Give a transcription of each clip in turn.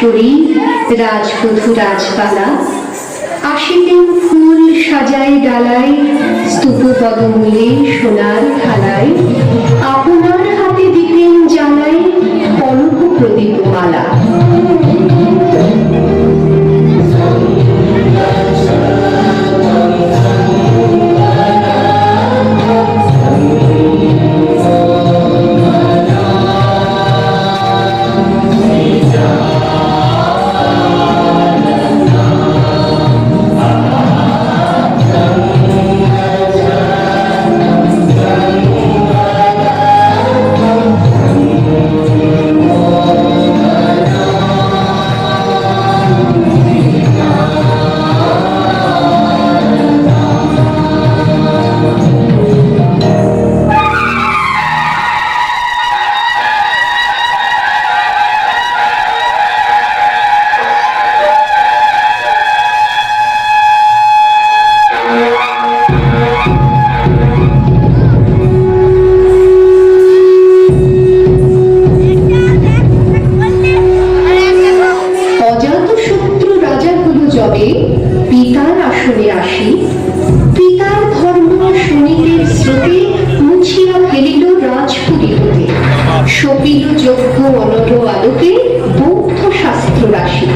করি রাজবধূ রাজপালা আসিতেন ফুল সাজাই ডালাই, স্তূপ পদমূলে সোনার থালায় আপনার হাতে দিতেন জানাই কনক প্রদীপ মালা পিতার আসনে আসি। পিতার ধর্ম শুনিতে শ্রুতি মুছিয়া ফেলিল রাজপুরী হতে সপিল যোগ্য অনর আলোকে বৌদ্ধ শাস্ত্র রাশি।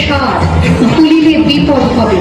সার তুলিলে বিপদ হবে।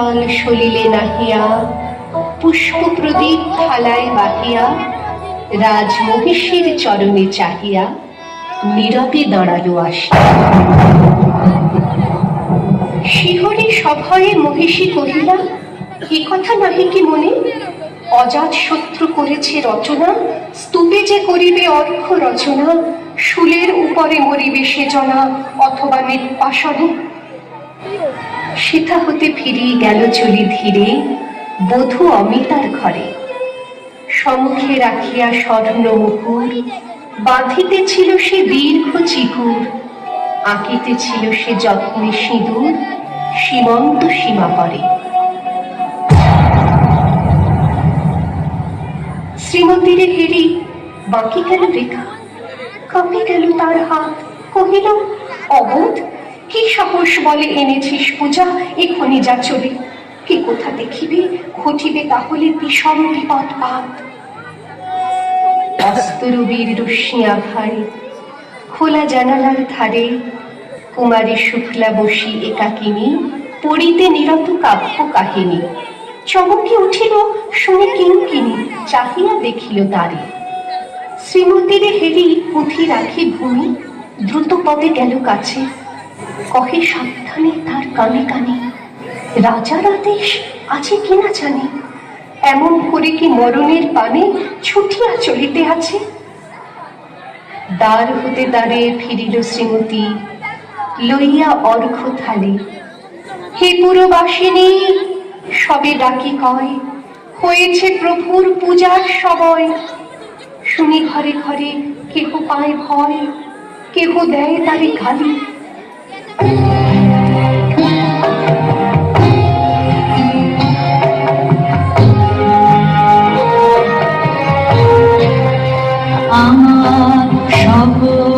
শীতল সলিলে নাহিয়া, পুষ্প প্রদীপ থালায় বাহিয়া, রাজমহিষীর চরণে চাহিয়া নীরবে দাঁড়াল আসি শিহরে সভয়ে মহিষী কহিলা, এ কথা নাহি কি মনে? অজাত শত্রু করেছে রচনা, স্তূপে যে করিবে অর্ঘ রচনা, শুলের উপরে মরিবে সে জনা, অথবা নির্বাসনে সীতা হতে ফিরিয়ে গেল চলি ধীরে, বধূ অমিতার ঘরে। সম্মুখে রাখিয়া স্বর্ণ মুকুর বাঁধিতে ছিল সে দীর্ঘ চিকুর আঁকিতে ছিল সে যত্নে সিঁদুর সীমন্ত সীমা পরে। শ্রীমন্দিরে হেরি, বাকি গেল রেখা। কাঁপে গেল তার হাত, কহিল, অবোধ কি সাহস বলে এনেছিস পূজা? এক্ষুনি যা চলে। কি কোথা দেখিবে, ঘটিবে তাহলে বিষম বিপদ পাত রশ্মি খোলা জানালার ধারে, কুমারী শুক্লা বসি একাকিনী, পড়িতে নিরত কাব্য কাহিনী। চমকে উঠিল, শুনে কিঙ্কিনী চাহিয়া দেখিল তারে। শ্রীমন্দিরে হেরি পুঁথি রাখি ভূমি দ্রুত পদে গেল কাছে। কহে সাবধানে তার কানে কানে, রাজার আদেশ আছে কিনা জানি? এমন করে কি মরণের পানে ছুটিয়া চলিতে আছে? দ্বার হতে দ্বারে ফিরিল শ্রীমতী, লইয়া অর্ঘ থালি। হে পুরবাসিনী, সবে ডাকি কয়, হয়েছে প্রভুর পূজার সময়। শুনি ঘরে ঘরে কেহ পায় ভয়, কেহ দেয় তারে গালি আমার সকল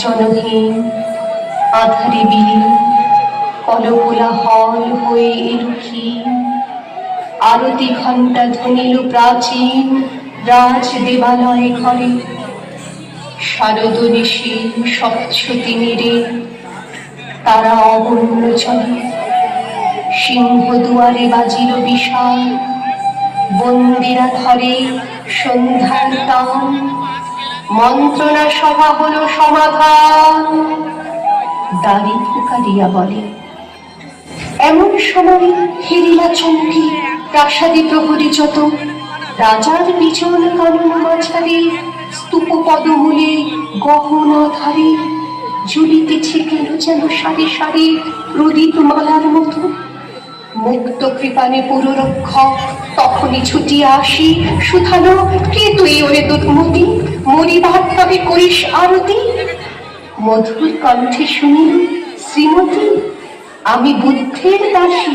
জনহীন আধারে বিলীন, কলকোলা হল হয়ে এলুকি আরতি ঘণ্টা ধ্বনিল প্রাচীন রাজ দেবালয় ঘরে, শারদ নিশি স্বচ্ছ তিমিরে, তারা অবন্য চলে সিংহ দুয়ারে বাজিল বিশাল, বন্দিরা ধরে সন্ধ্যার টান মন্ত্রণা সভা হলো সমাধান। দাড়ি ফুকারিয়া বলে, এমন সময় হেরিলা চমকি প্রাসাদী প্রহরী যত, রাজার বিচল কানন মাঝারে স্তূপ পদমূলে গহনা ধারে ঝুলিতেছে কেন যেন সারি সারি প্রদীপ মালার মতো। মুক্ত কৃপানে পুররক্ষক তখনই ছুটিয়া আসি শুধালো কে তুই ওরে দুধমতি? তবে করিস আরতি। মধুর কণ্ঠে শুনি শ্রীমতী আমি বুদ্ধের দাসী।